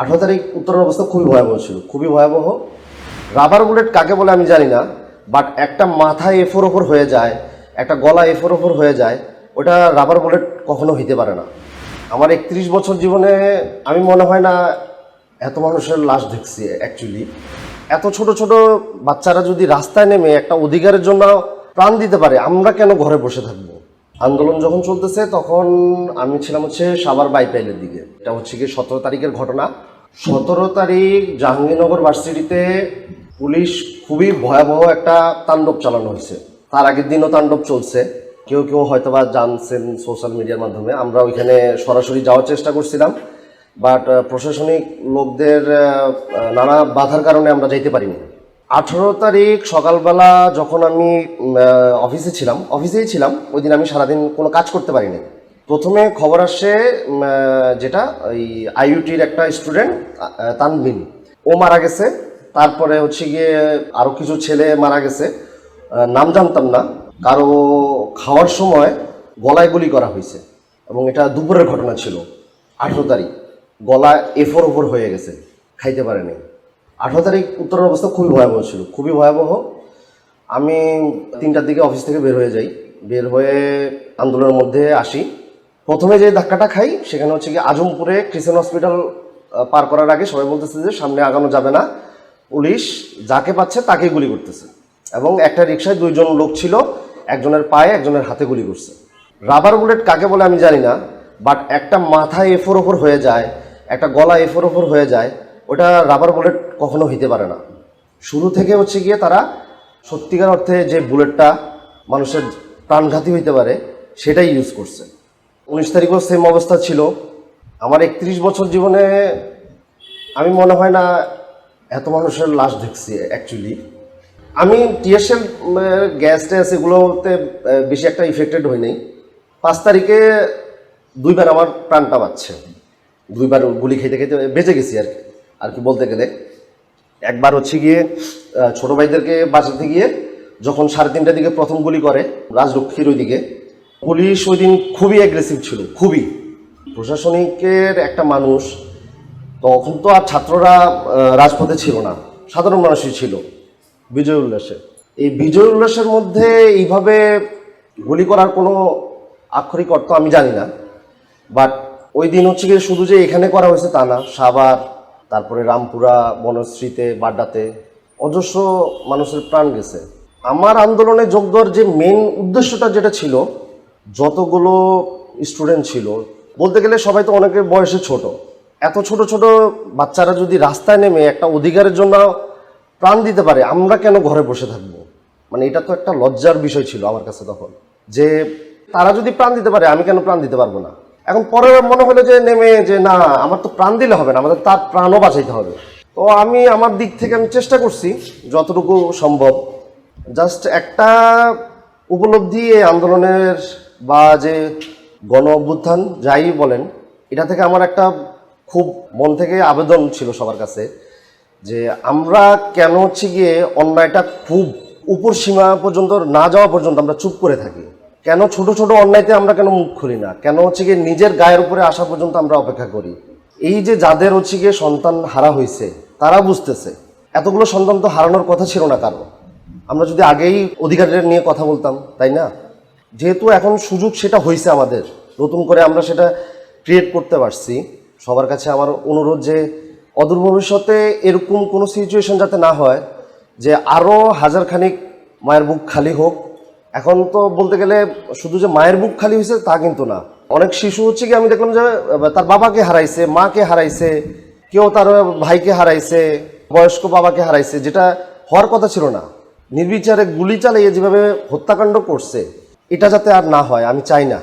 আঠারো তারিখ উত্তরের অবস্থা খুবই ভয়াবহ ছিল, খুবই ভয়াবহ। রাবার বুলেট কাকে বলে আমি জানি না বাট একটা মাথায় এফোর ওপর হয়ে যায়, একটা গলা এফোর ওপর হয়ে যায়, ওটা রাবার বুলেট কখনো হইতে পারে না। আমার একত্রিশ বছর জীবনে আমি মনে হয় না এত মানুষের লাশ দেখছি অ্যাকচুয়ালি এত ছোট ছোট বাচ্চারা যদি রাস্তায় নেমে একটা অধিকারের জন্য প্রাণ দিতে পারে, আমরা কেন ঘরে বসে থাকব? আন্দোলন যখন চলতেছে, তখন আমি ছিলাম হচ্ছে সাবার বাইপাইলের দিকে। এটা হচ্ছে কি সতেরো তারিখের ঘটনা। সতেরো তারিখ জাহাঙ্গীরনগর ভার্সিটিতে পুলিশ খুবই ভয়াবহ একটা তাণ্ডব চালানো হয়েছে। তার আগের দিনও তাণ্ডব চলছে। কেউ কেউ হয়তোবা জানছেন সোশ্যাল মিডিয়ার মাধ্যমে। আমরা ওইখানে সরাসরি যাওয়ার চেষ্টা করছিলাম। বাট প্রশাসনিক লোকদের নানা বাধার কারণে আমরা যাইতে পারিনি। আঠেরো তারিখ সকালবেলা যখন আমি অফিসে ছিলাম, অফিসেই ছিলাম, ওই দিন আমি সারাদিন কোনো কাজ করতে পারিনি। প্রথমে খবর আসে যেটা, ওই আইইউটির একটা স্টুডেন্ট তানবিন ও মারা গেছে। তারপরে হচ্ছে গিয়ে আরও কিছু ছেলে মারা গেছে। নাম জানতাম না। কারও খাওয়ার সময় গলায় গুলি করা হয়েছে। এবং এটা দুপুরের ঘটনা ছিল, আঠেরো তারিখ। গলা এফোর ওপর হয়ে গেছে। খাইতে পারেনি। আঠেরো তারিখ উত্তরের অবস্থা খুবই ভয়াবহ ছিল। খুবই ভয়াবহ। আমি তিনটার দিকে অফিস থেকে বের হয়ে যাই। বের হয়ে আন্দোলনের মধ্যে আসি। প্রথমে যে ধাক্কাটা খাই, সেখানে হচ্ছে কি আজমপুরে ক্রিসেন হসপিটাল পার করার আগে সবাই বলতেছে যে সামনে আগানো যাবে না। পুলিশ যাকে পাচ্ছে তাকে গুলি করতেছে। এবং একটা রিক্সায় দুইজন লোক ছিল, একজনের পায়ে, একজনের হাতে গুলি করছে। রাবার বুলেট কাকে বলে আমি জানি না বাট একটা মাথায় এফোর ওপর হয়ে যায়, একটা গলা এফোর ওপর হয়ে যায়, ওটা রাবার বুলেট কখনো হইতে পারে না। শুরু থেকে হচ্ছে গিয়ে তারা সত্যিকার অর্থে যে বুলেটটা মানুষের প্রাণঘাতী হইতে পারে, সেটাই ইউজ করছে। উনিশ তারিখও সেম অবস্থা ছিল। আমার একত্রিশ বছর জীবনে আমি মনে হয় না এত মানুষের লাশ দেখছি অ্যাকচুয়ালি আমি টিএসএল গ্যাস ট্যাস এগুলোতে বেশি একটা ইফেক্টেড হই নাই। পাঁচ তারিখে দুইবার আমার প্রাণটা বাঁচছে। দুইবার গুলি খেতে খেতে বেঁচে গেছি আর কি। আর কি বলতে গেলে। একবার হচ্ছে গিয়ে ছোটো ভাইদেরকে বাঁচাতে গিয়ে যখন সাড়ে তিনটার দিকে প্রথম গুলি করে, রাজলক্ষ্মীর ওইদিকে পুলিশ ওই দিন খুবই অ্যাগ্রেসিভ ছিল, খুবই। প্রশাসনিকের একটা মানুষ, তখন তো আর ছাত্ররা রাজপথে ছিল না, সাধারণ মানুষই ছিল বিজয় উল্লাসে এই বিজয় উল্লাসের মধ্যে এইভাবে গুলি করার কোনো আক্ষরিক অর্থ আমি জানি না, বাট ওই দিন হচ্ছে গিয়ে শুধু যে এখানে করা হয়েছে তা না, সাভার, তারপরে রামপুরা, বনশ্রীতে, বাড্ডাতে, অজস্র মানুষের প্রাণ গেছে। আমার আন্দোলনে যোগ দেওয়ার যে মেন উদ্দেশ্যটা যেটা ছিল যতগুলো স্টুডেন্ট ছিল, বলতে গেলে সবাই তো অনেকের বয়সে ছোট। এত ছোট ছোট বাচ্চারা যদি রাস্তায় নেমে একটা অধিকারের জন্য প্রাণ দিতে পারে, আমরা কেন ঘরে বসে থাকব? মানে এটা তো একটা লজ্জার বিষয় ছিল আমার কাছে তখন। যে তারা যদি প্রাণ দিতে পারে, আমি কেন প্রাণ দিতে পারব না? এখন পরে মনে হলো যে নেমে, যে না, আমার তো প্রাণ দিলে হবে না, আমাদের তার প্রাণও বাঁচাইতে হবে। তো আমি আমার দিক থেকে আমি চেষ্টা করছি, যতটুকু সম্ভব। জাস্ট একটা উপলব্ধি এই আন্দোলনের বা যে গণ অভ্যুত্থান যাই বলেন, এটা থেকে আমার একটা খুব মন থেকে আবেদন ছিল সবার কাছে যে আমরা কেন হচ্ছে গিয়ে অন্যায়টা খুব উপর সীমা পর্যন্ত না যাওয়া পর্যন্ত আমরা চুপ করে থাকি? কেন ছোট ছোট অন্যায়তে আমরা কেন মুখ খুলি না? কেন হচ্ছে গিয়ে নিজের গায়ের উপরে আসা পর্যন্ত আমরা অপেক্ষা করি? এই যে যাদের হচ্ছে গিয়ে সন্তান হারা হয়েছে, তারা বুঝতেছে, এতগুলো সন্তান তো হারানোর কথা ছিল না কারও। আমরা যদি আগেই অধিকারের নিয়ে কথা বলতাম, তাই না? যেহেতু এখন সুযোগ সেটা হয়েছে আমাদের, নতুন করে আমরা সেটা ক্রিয়েট করতে পারছি। সবার কাছে আমার অনুরোধ যে অদূর ভবিষ্যতে এরকম কোনো সিচুয়েশন যাতে না হয়, যে আরও হাজার খানিক মায়ের বুক খালি হোক। এখন তো বলতে গেলে শুধু যে মায়ের বুক খালি হয়েছে তা কিন্তু না। অনেক শিশু হচ্ছে কি আমি দেখলাম যে তার বাবাকে হারাইছে, মাকে হারাইছে, কেউ তার ভাইকে হারাইছে, বয়স্ক বাবাকে হারাইছে, যেটা হওয়ার কথা ছিল না। নির্বিচারে গুলি চালিয়ে যেভাবে হত্যাকাণ্ড করছে এটা যাতে আর না হয়, আমি চাই না।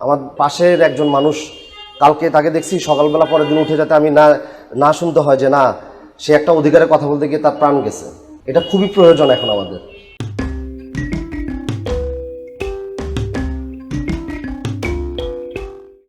আমার পাশের একজন মানুষ, কালকে তাকে দেখছি, সকালবেলা পরের দিন উঠে যাতে আমি না না শুনতে হয় যে না, সে একটা অধিকারের কথা বলতে গিয়ে তার প্রাণ গেছে। এটা খুবই প্রয়োজন এখন আমাদের।